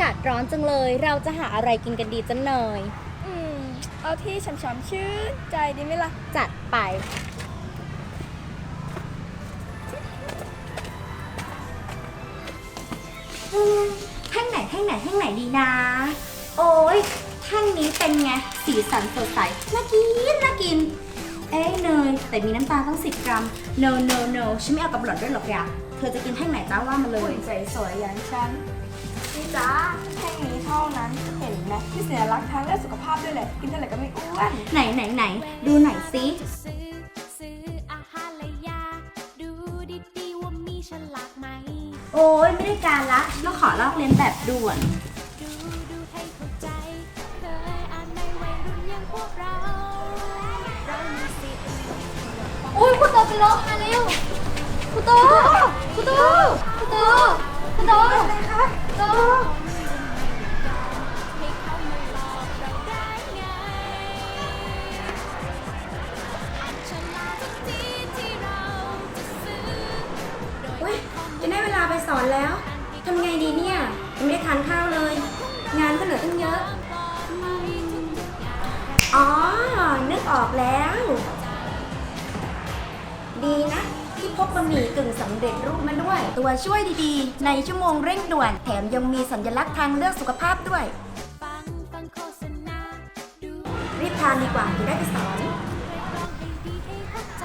จังเลย เราจะหาอะไรกินกันดีจังเนยอืม เอาที่ฉ่ำๆชื่นใจดีไหมล่ะ จัดไป แท่งไหนแท่งไหนแท่งไหนดีนะ โอ้ยแท่งนี้เป็นไง สีสันสดใส น่ากิน น่ากิน เอ้ยเนย แต่มีน้ำตาลตั้ง10กรัม no no no ฉันไม่เอากับหล่อนด้วยหรอกอย่าเธอจะกินแท่งไหนจ้าว่ามาเลยใสสวยอย่างฉัน นี่จ้าแท่งนี้เท่านั้นเห็นไหมที่สัญลักษณ์ทางเลือกสุขภาพด้วยแหละ กินเท่าไหร่ก็ไม่อ้วนไหนไหนไหนดูหน่อยสิซื้อซื้ออาหารและยา ดูดีๆว่ามีฉลากไหม โอ้ยไม่ได้การละฉันต้องขอลอกเลียนแบบด่วน ดูดูให้เข้าใจ เคยอ่านในวัยรุ่นอย่างพวกเรา เรามีสิทธิ์อุ้ยคุณโตเป็นลมมาเร็วคุณโตคุณโตคุณโตคุณโตอะไรคะคุณโตให้เขามาหลอกเราได้ไงอันฉลาดทุกทีที่เราจะ ซื้อโดยเว้ยจะได้เวลาไปสอนแล้วทำไงดีเนี่ยยังไม่ได้ทานข้าวเลย งานก็เหลือตั้งเยอะ อ๋อ นึกออกแล้ว ดีนะ กบะหมี่กึ่งสำเร็จรูปมาด้วย ตัวช่วยดีๆ ในชั่วโมงเร่งด่วน แถมยังมีสัญลักษณ์ทางเลือกสุขภาพด้วยฟังฟังโฆษณาดูรีบทานดีกว่าจะได้ไปสอนเรียกร้องให้ดีให้เข้าใจ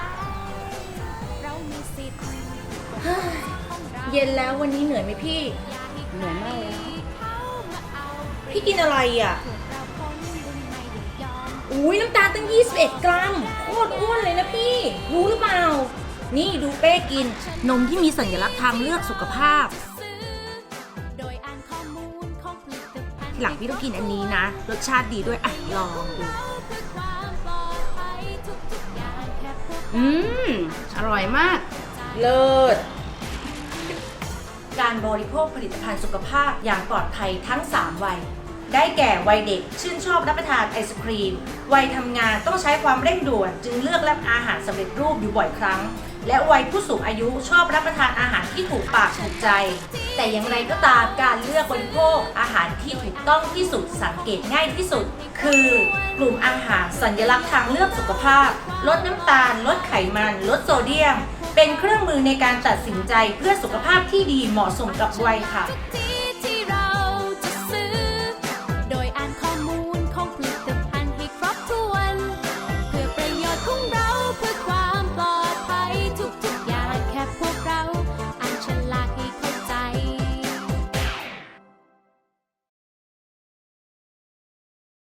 เรามีสิทธิ์ของเราเย็นแล้ววันนี้เหนื่อยไหมพี่อย่าให้ใครเหนื่อยมากเลยนะเข้ามาเอาเปรีพี่ยบกินอะไรอะพวกเราคนรุ่นใหม่ได้ยอมอุ้ยน้ำตาลตั้ง 21 กรัม โคตรอ้วนเลยนะพี่ รู้หรือเปล่า นี่ดูเป้กินนมที่มีสัญลักษณ์ทางเลือกสุขภาพ หลังพี่ต้องกินอันนี้นะ รสชาติดีด้วยอะลองดูอืม อร่อยมาก เลิศ การบริโภคผลิตภัณฑ์สุขภาพอย่างปลอดภัยทั้ง 3 วัย ได้แก่วัยเด็ก ชื่นชอบรับประทานไอศครีม วัยทำงานต้องใช้ความเร่งด่วน จึงเลือกรับอาหารสำเร็จรูปอยู่บ่อยครั้ง และวัยผู้สูงอายุชอบรับประทานอาหารที่ถูกปากถูกใจ แต่อย่างไรก็ตามการเลือกบริโภคอาหารที่ถูกต้องที่สุดสังเกตง่ายที่สุด คือกลุ่มอาหารสัญลักษณ์ทางเลือกสุขภาพ ลดน้ำตาล ลดไขมัน ลดโซเดียม เป็นเครื่องมือในการตัดสินใจเพื่อสุขภาพที่ดีเหมาะสมกับวัยค่ะ